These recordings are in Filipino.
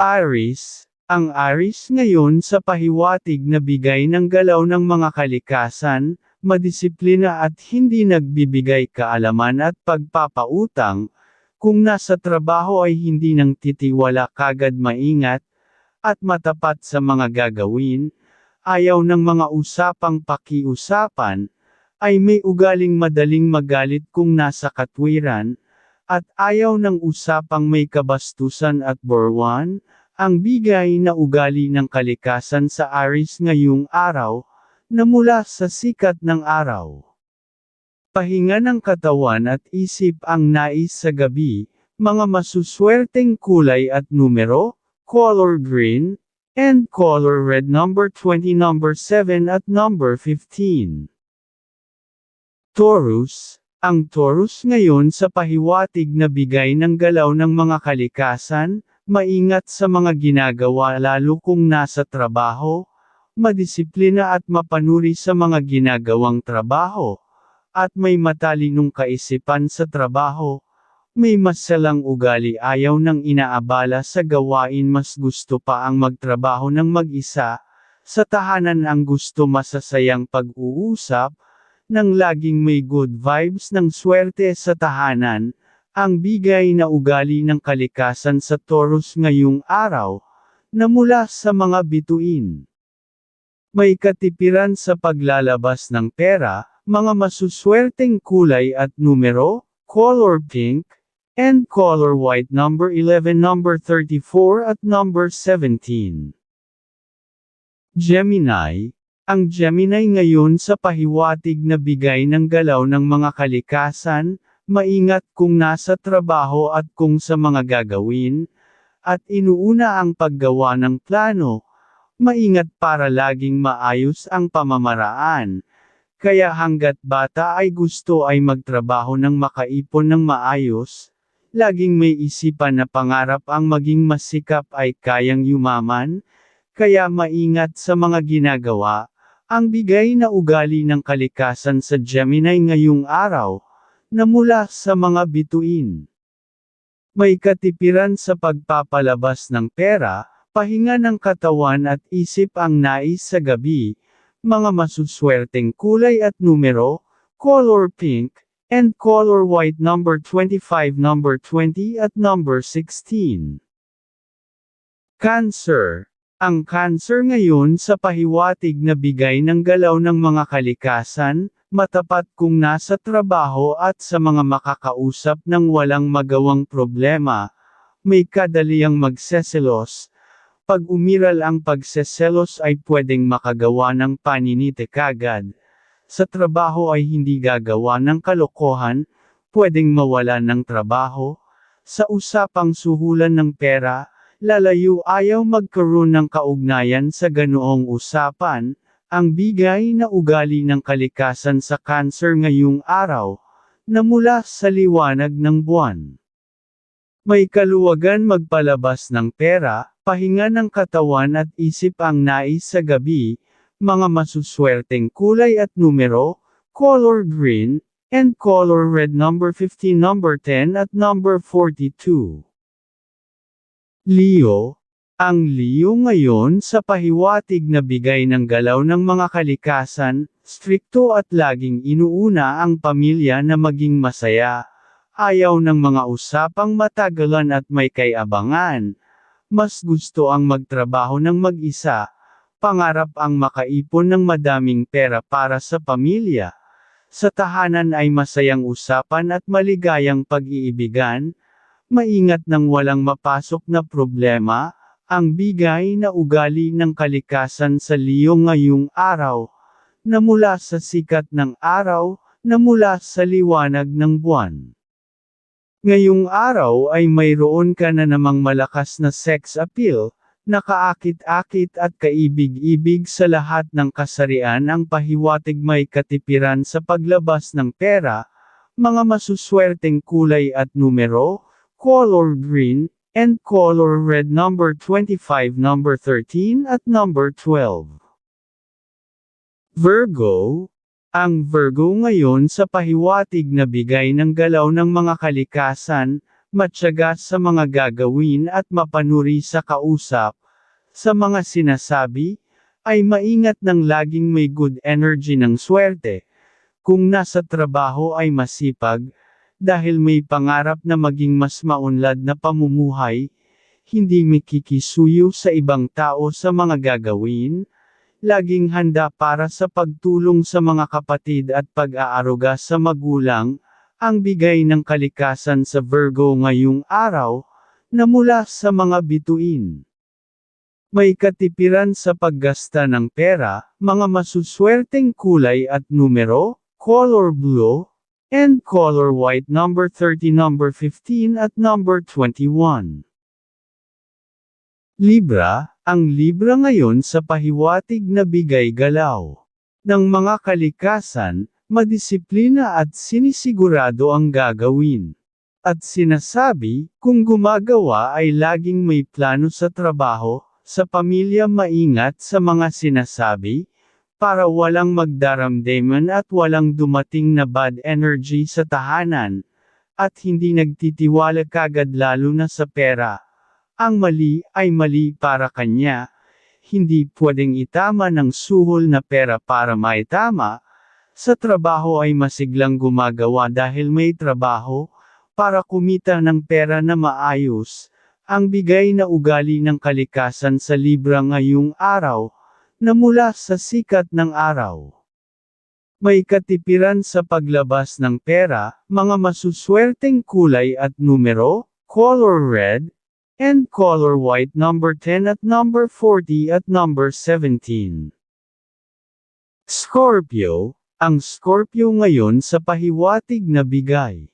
Aris, ang Aris ngayon sa pahiwatig na bigay ng galaw ng mga kalikasan, madisiplina at hindi nagbibigay kaalaman at pagpapautang, kung nasa trabaho ay hindi nang titiwala kagad maingat, at matapat sa mga gagawin, ayaw ng mga usapang pakiusapan, ay may ugaling madaling magalit kung nasa katwiran, at ayaw ng usapang may kabastusan at borwan, ang bigay na ugali ng kalikasan sa Aris ngayong araw, na mula sa sikat ng araw. Pahinga ng katawan at isip ang nais sa gabi, mga masuswerteng kulay at numero, color green, and color red number 20 number 7 at number 15. Taurus, ang Taurus ngayon sa pahiwatig na bigay ng galaw ng mga kalikasan, maingat sa mga ginagawa lalo kung nasa trabaho, madisiplina at mapanuri sa mga ginagawang trabaho, at may matalinong kaisipan sa trabaho, may masalang ugali ayaw nang inaabala sa gawain mas gusto pa ang magtrabaho ng mag-isa, sa tahanan ang gusto masasayang pag-uusap, nang laging may good vibes ng swerte sa tahanan, ang bigay na ugali ng kalikasan sa Taurus ngayong araw, na mula sa mga bituin. May katipiran sa paglalabas ng pera, mga masuswerteng kulay at numero, color pink, and color white number 11 number 34 at number 17. Gemini, ang Gemini ngayon sa pahiwatig na bigay ng galaw ng mga kalikasan, maingat kung nasa trabaho at kung sa mga gagawin, at inuuna ang paggawa ng plano, maingat para laging maayos ang pamamaraan, kaya hanggat bata ay gusto ay magtrabaho ng makaipon ng maayos, laging may isipan na pangarap ang maging masikap ay kayang yumaman, kaya maingat sa mga ginagawa, ang bigay na ugali ng kalikasan sa Gemini ngayong araw, na mula sa mga bituin. May katipiran sa pagpapalabas ng pera, pahinga ng katawan at isip ang nais sa gabi, mga masuswerteng kulay at numero, color pink, and color white number 25 number 20 at number 16. Cancer. Ang cancer ngayon sa pahiwatig na bigay ng galaw ng mga kalikasan, matapat kung nasa trabaho at sa mga makakausap ng walang magawang problema, may kadaliang magseselos, pag umiral ang pagseselos ay pwedeng makagawa ng paninite kagad. Sa trabaho ay hindi gagawa ng kalokohan, pwedeng mawala ng trabaho. Sa usapang suhulan ng pera, lalayo ayaw magkaroon ng kaugnayan sa ganoong usapan, ang bigay na ugali ng kalikasan sa cancer ngayong araw, na mula sa liwanag ng buwan. May kaluwagan magpalabas ng pera, pahinga ng katawan at isip ang nais sa gabi, mga masuswerteng kulay at numero, color green, and color red number 15 number 10 at number 42. Leo, ang Leo ngayon sa pahiwatig na bigay ng galaw ng mga kalikasan, strikto at laging inuuna ang pamilya na maging masaya, ayaw ng mga usapang matagalan at may kayabangan, mas gusto ang magtrabaho ng mag-isa, pangarap ang makaipon ng madaming pera para sa pamilya. Sa tahanan ay masayang usapan at maligayang pag-iibigan, maingat ng walang mapasok na problema, ang bigay na ugali ng kalikasan sa Leo ngayong araw, na mula sa sikat ng araw, na mula sa liwanag ng buwan. Ngayong araw ay mayroon ka na namang malakas na sex appeal, nakaakit-akit at kaibig-ibig sa lahat ng kasarian ang pahiwatig may katipiran sa paglabas ng pera, mga masuswerteng kulay at numero, color green, and color red number 25 number 13 at number 12. Virgo, ang Virgo ngayon sa pahiwatig na bigay ng galaw ng mga kalikasan, matyaga sa mga gagawin at mapanuri sa kausap, sa mga sinasabi, ay maingat ng laging may good energy ng swerte. Kung nasa trabaho ay masipag, dahil may pangarap na maging mas maunlad na pamumuhay, hindi mikikisuyo sa ibang tao sa mga gagawin, laging handa para sa pagtulong sa mga kapatid at pag-aaruga sa magulang, ang bigay ng kalikasan sa Virgo ngayong araw, na mula sa mga bituin. May katipiran sa paggasta ng pera, mga masuswerteng kulay at numero, color blue, and color white number 30 number 15 at number 21. Libra, ang Libra ngayon sa pahiwatig na bigay galaw ng mga kalikasan, madisiplina at sinisigurado ang gagawin. At sinasabi, kung gumagawa ay laging may plano sa trabaho, sa pamilya maingat sa mga sinasabi, para walang magdaramdaman at walang dumating na bad energy sa tahanan, at hindi nagtitiwala kagad lalo na sa pera. Ang mali ay mali para kanya, hindi pwedeng itama ng suhol na pera para maitama, sa trabaho ay masiglang gumagawa dahil may trabaho, para kumita ng pera na maayos, ang bigay na ugali ng kalikasan sa Libra ngayong araw, na mula sa sikat ng araw. May katipiran sa paglabas ng pera, mga masuswerteng kulay at numero, color red, and color white number 10 at number 40 at number 17. Scorpio, ang Scorpio ngayon sa pahiwatig na bigay.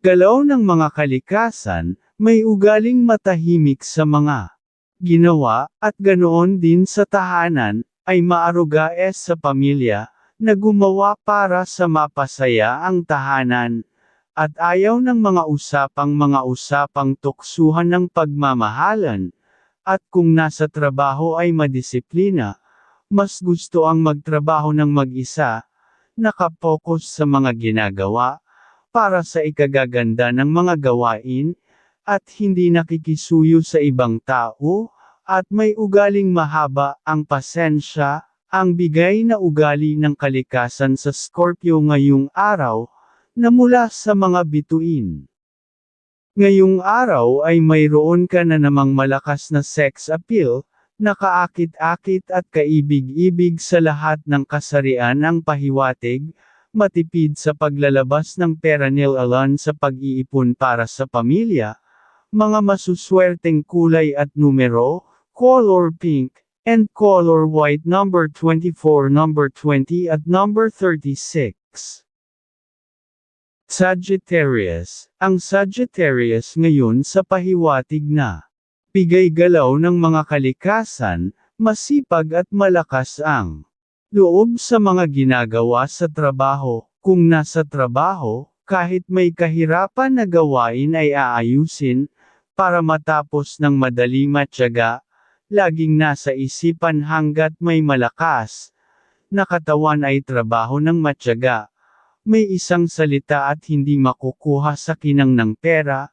Galaw ng mga kalikasan, may ugaling matahimik sa mga ginawa, at ganoon din sa tahanan, ay maaruga es sa pamilya, na gumawa para sa mapasaya ang tahanan, at ayaw ng mga usapang mga usapang tuksuhan ng pagmamahalan, at kung nasa trabaho ay madisiplina, mas gusto ang magtrabaho ng mag-isa, nakapokus sa mga ginagawa, para sa ikagaganda ng mga gawain, at hindi nakikisuyo sa ibang tao, at may ugaling mahaba ang pasensya, ang bigay na ugali ng kalikasan sa Scorpio ngayong araw, na mula sa mga bituin. Ngayong araw ay mayroon ka na namang malakas na sex appeal, nakaakit-akit at kaibig-ibig sa lahat ng kasarian ang pahiwatig, matipid sa paglalabas ng pera nil alan sa pag-iipon para sa pamilya, mga masuswerteng kulay at numero, color pink, and color white number 24 number 20 at number 36. Sagittarius, ang Sagittarius ngayon sa pahiwatig na. Bigay galaw ng mga kalikasan, masipag at malakas ang loob sa mga ginagawa sa trabaho, kung nasa trabaho, kahit may kahirapan na gawain ay aayusin, para matapos ng madali matyaga, laging nasa isipan hanggat may malakas, na katawan ay trabaho ng matyaga, may isang salita at hindi makukuha sa kinang ng pera,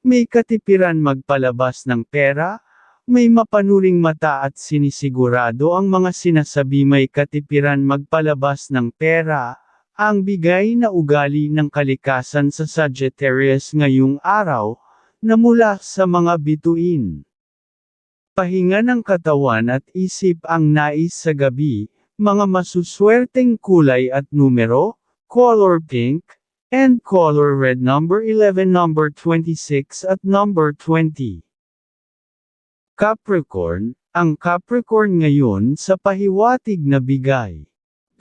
may katipiran magpalabas ng pera, may mapanuring mata at sinisigurado ang mga sinasabi may katipiran magpalabas ng pera, ang bigay na ugali ng kalikasan sa Sagittarius ngayong araw, na mula sa mga bituin. Pahinga ng katawan at isip ang nais sa gabi, mga masuswerteng kulay at numero, color pink, and color red number 11 number 26 at number 20. Capricorn, ang Capricorn ngayon sa pahiwatig na bigay.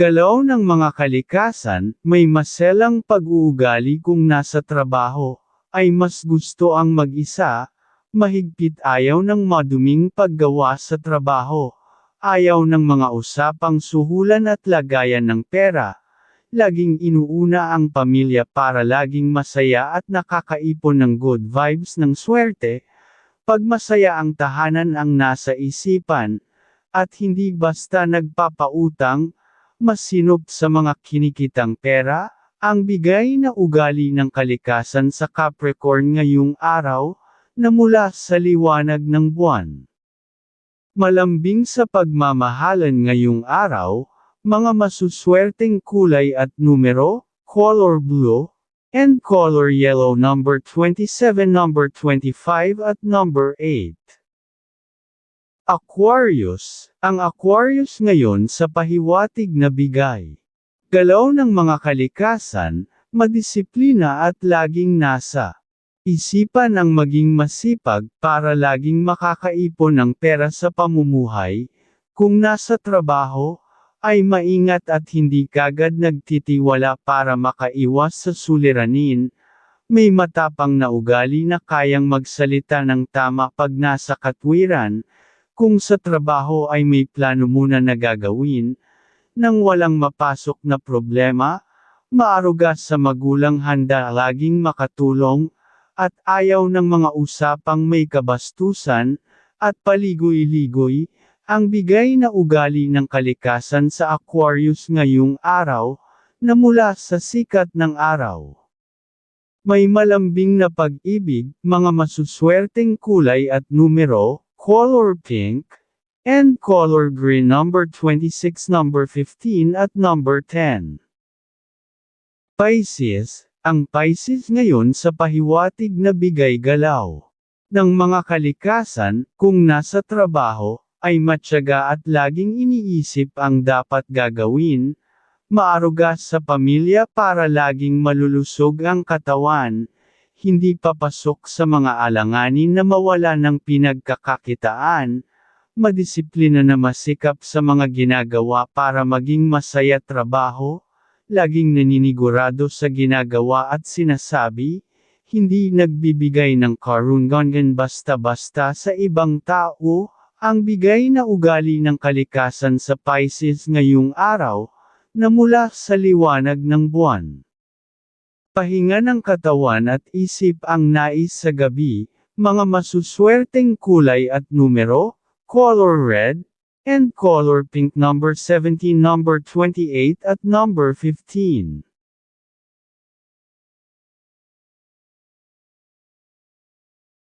Galaw ng mga kalikasan, may maselang pag-uugali kung nasa trabaho, ay mas gusto ang mag-isa, mahigpit ayaw ng maduming paggawa sa trabaho, ayaw ng mga usapang suhulan at lagayan ng pera, laging inuuna ang pamilya para laging masaya at nakakaipon ng good vibes ng swerte, pag masaya ang tahanan ang nasa isipan, at hindi basta nagpapautang, masinop sa mga kinikitang pera, ang bigay na ugali ng kalikasan sa Capricorn ngayong araw, na mula sa liwanag ng buwan. Malambing sa pagmamahalan ngayong araw, mga masuswerteng kulay at numero, color blue, and color yellow number 27 number 25 at number 8. Aquarius, ang Aquarius ngayon sa pahiwatig na bigay. Galaw ng mga kalikasan, madisiplina at laging nasa isipan ang maging masipag para laging makakaipon ng pera sa pamumuhay, kung nasa trabaho, ay maingat at hindi kagad nagtitiwala para makaiwas sa suliranin, may matapang na ugali na kayang magsalita ng tama pag nasa katwiran, kung sa trabaho ay may plano muna na gagawin, nang walang mapasok na problema, maaruga sa magulang handa laging makatulong, at ayaw ng mga usapang may kabastusan, at paligoy-ligoy, ang bigay na ugali ng kalikasan sa Aquarius ngayong araw, na mula sa sikat ng araw. May malambing na pag-ibig, mga masuswerteng kulay at numero, color pink, and color green number 26 number 15 at number 10. Pisces, ang Pisces ngayon sa pahiwatig na bigay galaw. Ng mga kalikasan, kung nasa trabaho, ay matyaga at laging iniisip ang dapat gagawin, maaruga sa pamilya para laging malulusog ang katawan, hindi papasok sa mga alanganin na mawala ng pinagkakakitaan, madisiplina na masikap sa mga ginagawa para maging masaya trabaho, laging naninigurado sa ginagawa at sinasabi, hindi nagbibigay ng karungangan basta-basta sa ibang tao, ang bigay na ugali ng kalikasan sa Pisces ngayong araw, na mula sa liwanag ng buwan. Pahinga ng katawan at isip ang nais sa gabi, mga masuswerteng kulay at numero, color red, and color pink number 17 number 28 at number 15.